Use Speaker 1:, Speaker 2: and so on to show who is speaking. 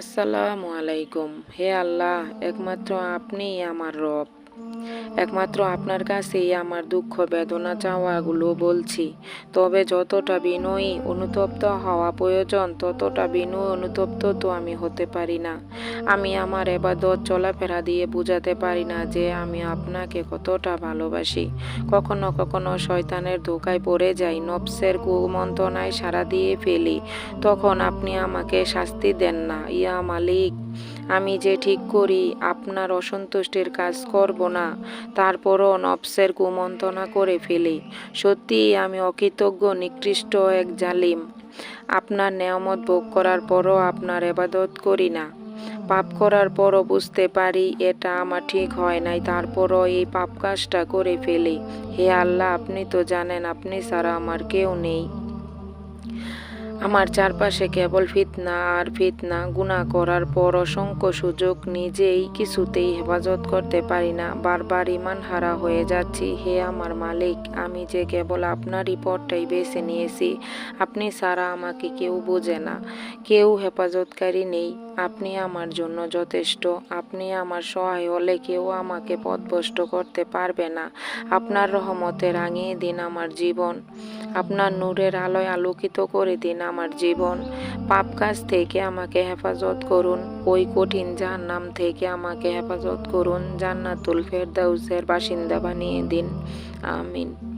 Speaker 1: আসসালামু আলাইকুম। হে আল্লাহ একমাত্র আপনিই আমার রব। একমাত্র আপনার কাছেই আমার দুঃখ বেদনা চাওয়াগুলো বলছি। তবে যতটা বিনয়ী, অনুতপ্ত হওয়া প্রয়োজন, ততটা বিনয়, অনুতপ্ত তো আমি হতে পারি না। আমি আমার এবাদত চলাফেরা দিয়ে বোঝাতে পারি না যে আমি আপনাকে কতটা ভালোবাসি। কখনো কখনো শয়তানের ধোকায় পড়ে যাই, নফসের কুমন্ত্রণায় সারা দিয়ে ফেলি। তখন আপনি আমাকে শাস্তি দেন না, ইয়া মালিক। আমি যে ঠিক করি, আপনার অসন্তুষ্টির কাজ করব না। তারপরও নফসের কুমন্ত্রণা করে ফেলি। সত্যিই আমি অকৃতজ্ঞ, নিকৃষ্ট এক জালিম। আপনার নেয়ামত ভোগ করার পরও আপনার এবাদত করি না। পাপ করার পরও বুঝতে পারি, এটা আমার ঠিক হয় নাই, তারপরও এই পাপ কাজটা করে ফেলি। হে আল্লাহ, আপনি তো জানেন, আপনি ছাড়া আমার কেউ নেই। আমার চারপাশে কেবল ফিতনা আর ফিতনা। গুণা করার পর অসংখ্য সুযোগ নিজেই কিছুতেই হেফাজত করতে পারি না। বারবার ইমান হারা হয়ে যাচ্ছি। হে আমার মালিক, আমি যে কেবল আপনারই পথটাই বেছে নিয়েছি, আপনি ছাড়া আমাকে কেউ বোঝে না। কেউ হেফাজতকারী নেই। আপনি আমার জন্য যথেষ্ট। আপনি আমার সহায় হলে কেউ আমাকে পথভ্রষ্ট করতে পারবে না। আপনার রহমতে রাঙিয়ে দিন আমার জীবন। আপনার নূরের আলোয় আলোকিত করে দিন আমার জীবন। পাপ কাজ থেকে আমাকে হেফাজত করুন। ওই কঠিন যার নাম থেকে আমাকে হেফাজত করুন। জান্নাতুল ফেরদাউসের বাসিন্দা বানিয়ে দিন। আমিন।